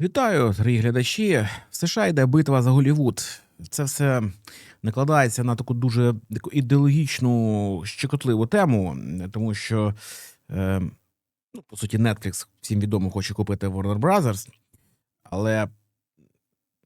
Вітаю, дорогі глядачі. В США йде битва за Голівуд. Це все накладається на таку дуже таку ідеологічну щекотливу тему, тому що, е, ну, по суті, Netflix всім відомо хоче купити Warner Brothers, але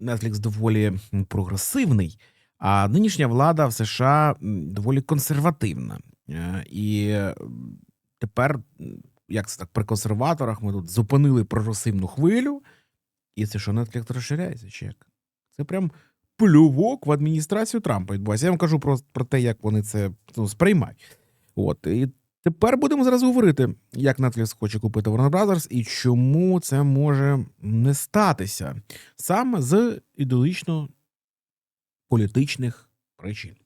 Netflix доволі прогресивний, а нинішня влада в США доволі консервативна. Е, І тепер, як це так, при консерваторах ми тут зупинили прогресивну хвилю. І це що Netflix розширяється, чи як? Це прям плювок в адміністрацію Трампа відбувається. Я вам кажу про, про те, як вони це ну, сприймають. От і тепер будемо зараз говорити, як Netflix хоче купити Warner Brothers і чому це може не статися саме з ідеологічно-політичних причин.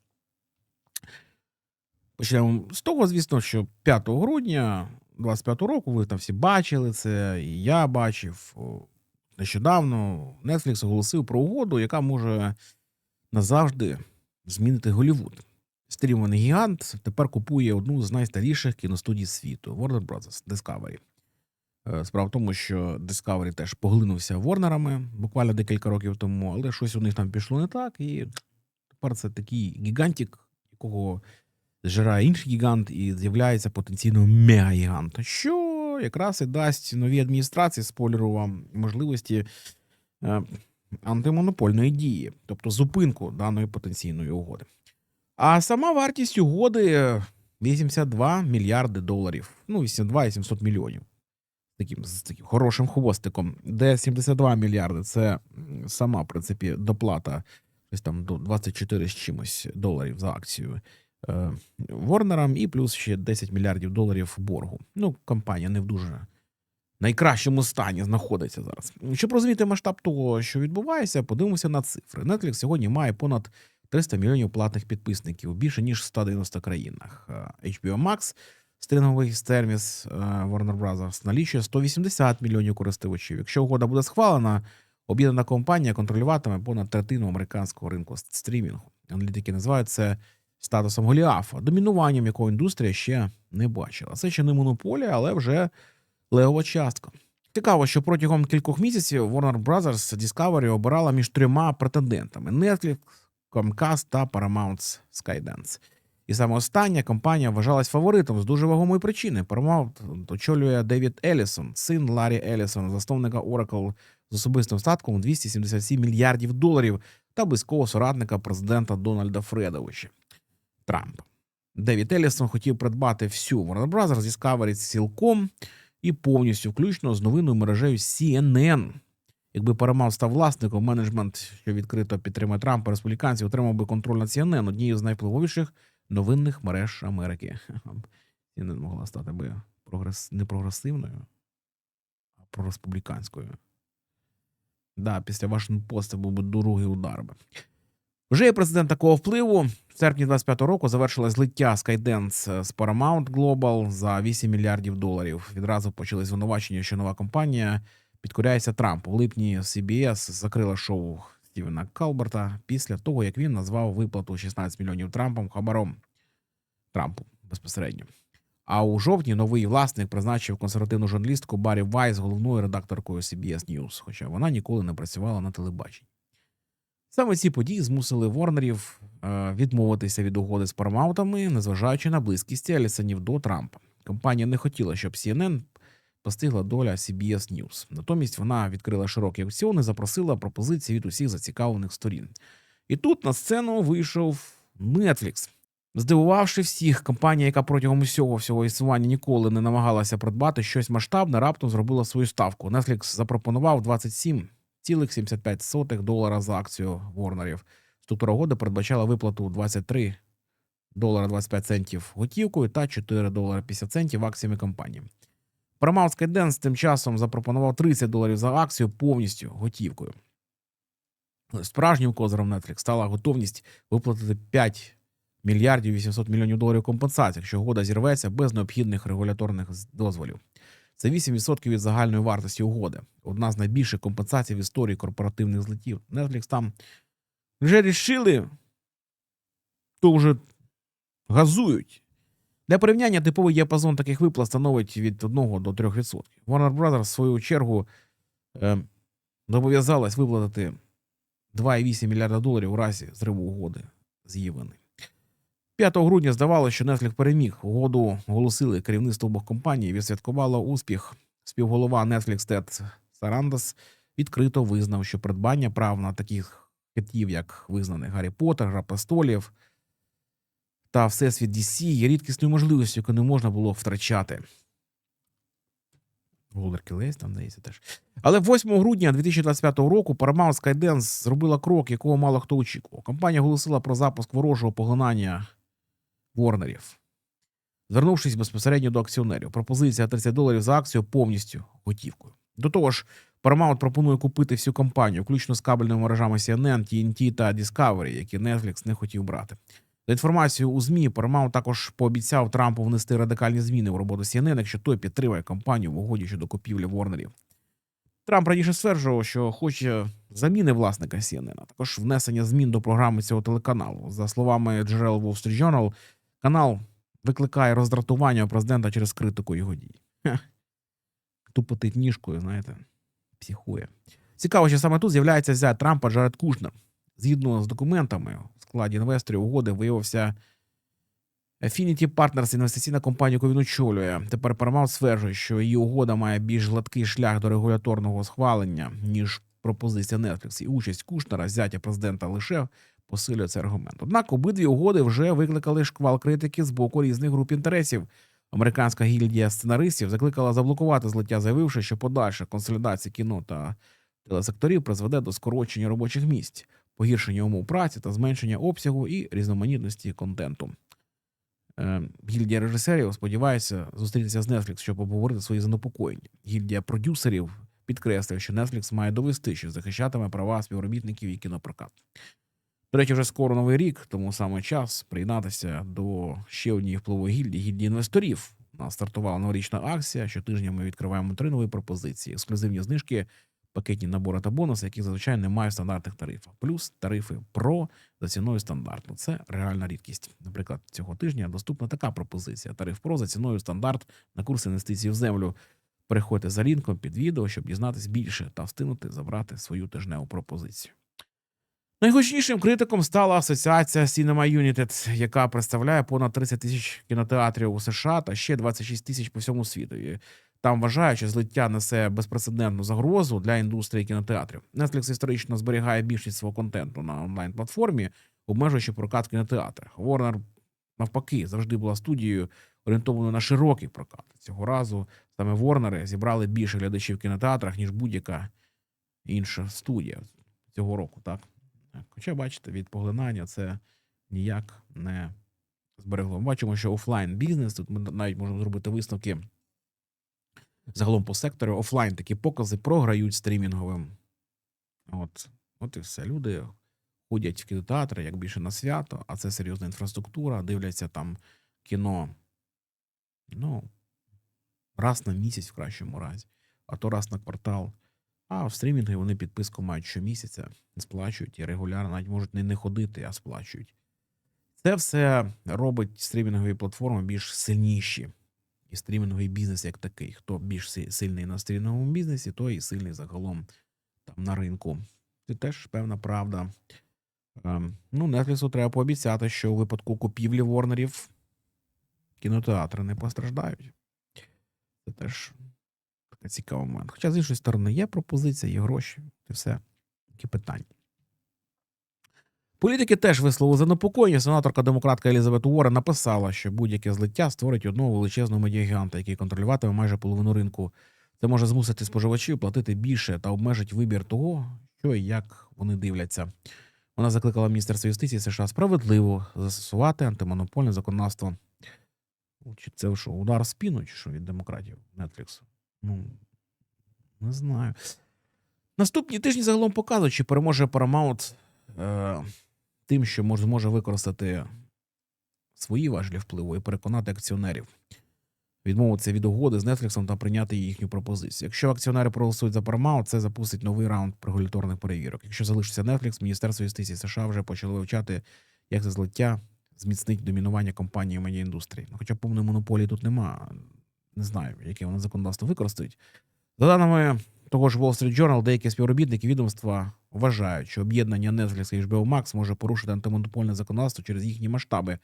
Почнемо з того, звісно, що 5 грудня 25 року ви там всі бачили це, і я бачив. Нещодавно Netflix оголосив про угоду, яка може назавжди змінити Голівуд. Стрімований гігант тепер купує одну з найстаріших кіностудій світу Warner Bros. Discovery. Е, Справа в тому, що Discovery теж поглинувся Ворнерами буквально декілька років тому, але щось у них там пішло не так, і тепер це такий гігантик, якого зжирає інший гігант, і з'являється потенційно мегагігант, що якраз і дасть новій адміністрації, спойлеру вам, можливості е, антимонопольної дії, тобто зупинку даної потенційної угоди. А сама вартість угоди е, 82 мільярди доларів, ну 82 і 700 мільйонів. Таким, з таким хорошим хвостиком, де 72 мільярди це сама, в принципі, доплата десь там до 24 з чимось доларів за акцію Ворнерам, і плюс ще 10 мільярдів доларів боргу. Ну, компанія не в дуже найкращому стані знаходиться зараз. Щоб розуміти масштаб того, що відбувається, подивимося на цифри. Netflix сьогодні має понад 300 мільйонів платних підписників більше ніж в 190 країнах. Е, HBO Max, стрінговий сервіс е, Warner Bros. налічує 180 мільйонів користувачів. Якщо угода буде схвалена, об'єднана компанія контролюватиме понад третину американського ринку стрімінгу. Аналітики називають це статусом Голіафа, домінуванням якого індустрія ще не бачила. Це ще не монополія, але вже левова частка. Цікаво, що протягом кількох місяців Warner Bros. Discovery обирала між трьома претендентами: Netflix, Comcast та Paramount Skydance. І саме остання компанія вважалась фаворитом з дуже вагомої причини. Paramount очолює Девід Елісон, син Ларі Елісона, засновника Oracle з особистим статком у 277 мільярдів доларів та близького соратника президента Дональда Фредовича Трампа. Девід Елісон хотів придбати всю Warner Bros. Discovery цілком і повністю, включно з новинною мережею CNN. Якби Paramount став власником, менеджмент, що відкрито підтримує Трампа, республіканців, отримав би контроль над CNN, однією з найвпливовіших новинних мереж Америки. CNN могла стати би прогрес... не прогресивною, а прореспубліканською. Да, після Вашингтон це був би другий удар. Вже є президент такого впливу. В серпні 25-го року завершилось злиття Skydance з Paramount Global за 8 мільярдів доларів. Відразу почали звинувачення, що нова компанія підкоряється Трампу. В липні CBS закрила шоу Стівена Калберта після того, як він назвав виплату 16 мільйонів Трампом хабаром Трампу безпосередньо. А у жовтні новий власник призначив консервативну журналістку Баррі Вайс головною редакторкою CBS News, хоча вона ніколи не працювала на телебаченні. Саме ці події змусили Ворнерів е, відмовитися від угоди з Парамаунтами, незважаючи на близькість Елісонів до Трампа. Компанія не хотіла, щоб CNN постигла доля CBS News. Натомість вона відкрила широкий аукціон і запросила пропозиції від усіх зацікавлених сторін. І тут на сцену вийшов Netflix. Здивувавши всіх, компанія, яка протягом усього всього існування ніколи не намагалася придбати щось масштабне, раптом зробила свою ставку. Netflix запропонував 27,75 долара за акцію Ворнерів. Структура угоди передбачала виплату 23 долара 25 центів готівкою та 4 долара 50 центів акціями компанії. Paramount Skydance тим часом запропонував 30 доларів за акцію повністю готівкою. Справжнім козиром Netflix стала готовність виплатити 5 мільярдів 800 мільйонів доларів компенсацій, якщо угода зірветься без необхідних регуляторних дозволів. Це 8% від загальної вартості угоди. Одна з найбільших компенсацій в історії корпоративних злетів. Netflix там вже рішили, то вже газують. Для порівняння типовий діапазон таких виплат становить від 1 до 3%. Warner Brothers, в свою чергу, е, зобов'язалась виплатити 2,8 мільярда доларів у разі зриву угоди з її вини. 5 грудня здавалося, що Netflix переміг. Угоду оголосили керівництво обох компаній, відсвяткувало успіх. Співголова Netflix Тед Сарандас відкрито визнав, що придбання прав на таких хитів, як визнаний Гаррі Поттер, Гра престолів та Всесвіт DC є рідкісною можливістю, яку не можна було втрачати. Голдер Кілейс там здається теж. Але 8 грудня 2025 року Paramount Skydance зробила крок, якого мало хто очікував. Компанія оголосила про запуск ворожого поглинання Ворнерів. Звернувшись безпосередньо до акціонерів, пропозиція 30 доларів за акцію повністю готівкою. До того ж, Paramount пропонує купити всю компанію, включно з кабельними мережами CNN, TNT та Discovery, які Netflix не хотів брати. За інформацією у ЗМІ, Paramount також пообіцяв Трампу внести радикальні зміни в роботу CNN, якщо той підтримає компанію в угоді щодо купівлі Ворнерів. Трамп раніше стверджував, що хоче заміни власника CNN, а також внесення змін до програми цього телеканалу. За словами джерел Wall Street Journal, канал викликає роздратування президента через критику його дій. Хе. Тупотить ніжкою, знаєте, психує. Цікаво, що саме тут з'являється зять Трампа Джаред Кушнер. Згідно з документами, в складі інвесторів угоди виявився Affinity Partners, інвестиційна компанія, яку він очолює. Тепер Paramount стверджує, що її угода має більш гладкий шлях до регуляторного схвалення, ніж пропозиція Netflix. І участь Кушнера, зятя президента, лише посилює цей аргумент. Однак обидві угоди вже викликали шквал критики з боку різних груп інтересів. Американська гільдія сценаристів закликала заблокувати злиття, заявивши, що подальша консолідація кіно та телесекторів призведе до скорочення робочих місць, погіршення умов праці та зменшення обсягу і різноманітності контенту. Е, Гільдія режисерів сподівається зустрітися з Netflix, щоб обговорити свої занепокоєння. Гільдія продюсерів підкреслює, що Netflix має довести, що захищатиме права співробітників і кінопрокат. До речі, вже скоро новий рік, тому саме час приєднатися до ще однієї впливової гільдії гільдії інвесторів. У нас стартувала новорічна акція. Щотижня ми відкриваємо три нові пропозиції: ексклюзивні знижки, пакетні набори та бонуси, які зазвичай не мають стандартних тарифів. Плюс тарифи ПРО за ціною стандарту. Це реальна рідкість. Наприклад, цього тижня доступна така пропозиція: тариф ПРО за ціною стандарт на курс інвестицій в землю. Переходьте за лінком під відео, щоб дізнатись більше та встигнути забрати свою тижневу пропозицію. Найгучнішим критиком стала асоціація Cinema United, яка представляє понад 30 тисяч кінотеатрів у США та ще 26 тисяч по всьому світу. Там вважають, що злиття несе безпрецедентну загрозу для індустрії кінотеатрів. Netflix історично зберігає більшість свого контенту на онлайн-платформі, обмежуючи прокат в кінотеатрах. Warner, навпаки, завжди була студією, орієнтованою на широкий прокат. Цього разу саме Ворнери зібрали більше глядачів в кінотеатрах, ніж будь-яка інша студія цього року. Так. Хоча, бачите, від поглинання це ніяк не зберегло. Ми бачимо, що офлайн бізнес тут ми навіть можемо зробити висновки загалом по сектору. Офлайн такі покази програють стрімінговим. От, от і все. Люди ходять в кінотеатри як більше на свято, а це серйозна інфраструктура, дивляться там кіно. Ну, раз на місяць в кращому разі, а то раз на квартал. А в стрімінги вони підписку мають щомісяця, сплачують і регулярно навіть можуть не, не ходити, а сплачують. Це все робить стрімінгові платформи більш сильніші. І стрімінговий бізнес як такий. Хто більш сильний на стрімінговому бізнесі, той і сильний загалом там на ринку. Це теж певна правда. Ем, ну, Netflix треба пообіцяти, що у випадку купівлі Ворнерів кінотеатри не постраждають. Це теж такий цікавий момент. Хоча, з іншої сторони, є пропозиція, є гроші, і все. Які питання. Політики теж висловили занепокоєння. Сенаторка демократка Елізабет Уоррен написала, що будь-яке злиття створить одного величезного медіагіганта, який контролюватиме майже половину ринку. Це може змусити споживачів платити більше та обмежить вибір того, що і як вони дивляться. Вона закликала Міністерство юстиції США справедливо застосувати антимонопольне законодавство. Чи це що, удар в спину, чи що від демократів Netflix? Ну, не знаю. Наступні тижні загалом показують, чи переможе Paramount е, тим, що може, зможе використати свої важелі впливу і переконати акціонерів відмовитися від угоди з Netflix та прийняти їхню пропозицію. Якщо акціонери проголосують за Paramount, це запустить новий раунд регуляторних перевірок. Якщо залишиться Netflix, Міністерство юстиції США вже почало вивчати, як це злиття зміцнить домінування компанії в медіаіндустрії. Ну, Хоча повної монополії тут нема. Не знаю, яке вони законодавство використають. За даними того ж Wall Street Journal деякі співробітники відомства вважають, що об'єднання Netflix і HBO Max може порушити антимонопольне законодавство через їхні масштаби.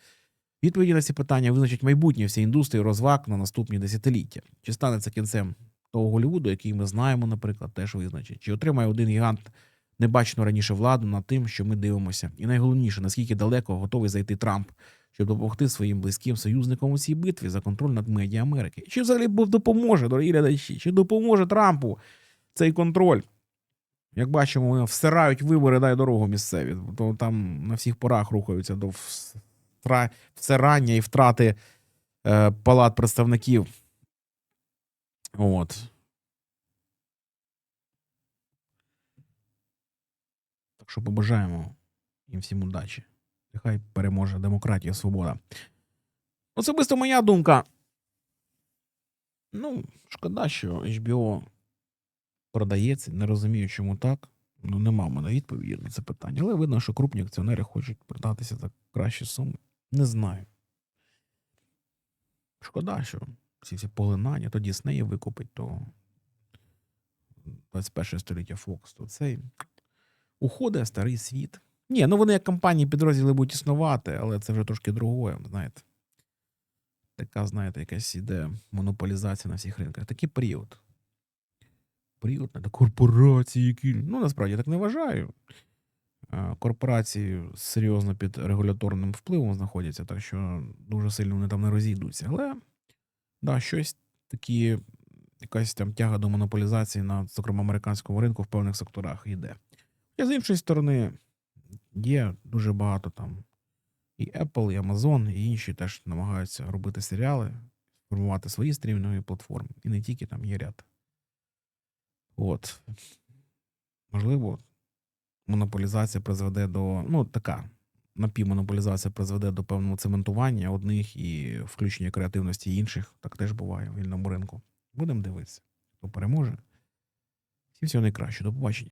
Відповіді на ці питання визначать майбутнє всієї індустрії розваг на наступні десятиліття. Чи стане це кінцем того Голлівуду, який ми знаємо, наприклад, теж визначить, чи отримає один гігант небачену раніше владу над тим, що ми дивимося, і найголовніше, наскільки далеко готовий зайти Трамп, щоб допомогти своїм близьким союзникам у цій битві за контроль над медіа Америки. Чи взагалі допоможе, дорогі глядачі, чи допоможе Трампу цей контроль? Як бачимо, вони всирають вибори, дай дорогу місцеві, то там на всіх порах рухаються до всирання і втрати е, палат представників. От. Так що побажаємо їм всім удачі. Нехай переможе демократія, свобода. Особисто моя думка. Ну, шкода, що HBO продається. Не розумію, чому так. Ну, нема в мене відповіді на це питання. Але видно, що крупні акціонери хочуть продатися за кращі суми. Не знаю. Шкода, що ці всі поглинання, то Діснеї викупить, то 21 століття Фокс, то цей уходить старий світ. Ні, ну вони як компанії підрозділи будуть існувати, але це вже трошки другое, знаєте. Така, знаєте, якась іде монополізація на всіх ринках. Такий період. Період на корпорації, які. Ну, насправді я так не вважаю. Корпорації серйозно під регуляторним впливом знаходяться, так що дуже сильно вони там не розійдуться. Але да, щось такі, якась там тяга до монополізації на, зокрема, американському ринку в певних секторах йде. І з іншої сторони, є дуже багато там і Apple, і Amazon, і інші теж намагаються робити серіали, формувати свої стрімінгові платформи. І не тільки там є ряд. От. Можливо, монополізація призведе до. Ну, така напівмонополізація призведе до певного цементування одних і включення креативності інших. Так теж буває в вільному ринку. Будемо дивитися, хто переможе. Всім всього найкраще. До побачення.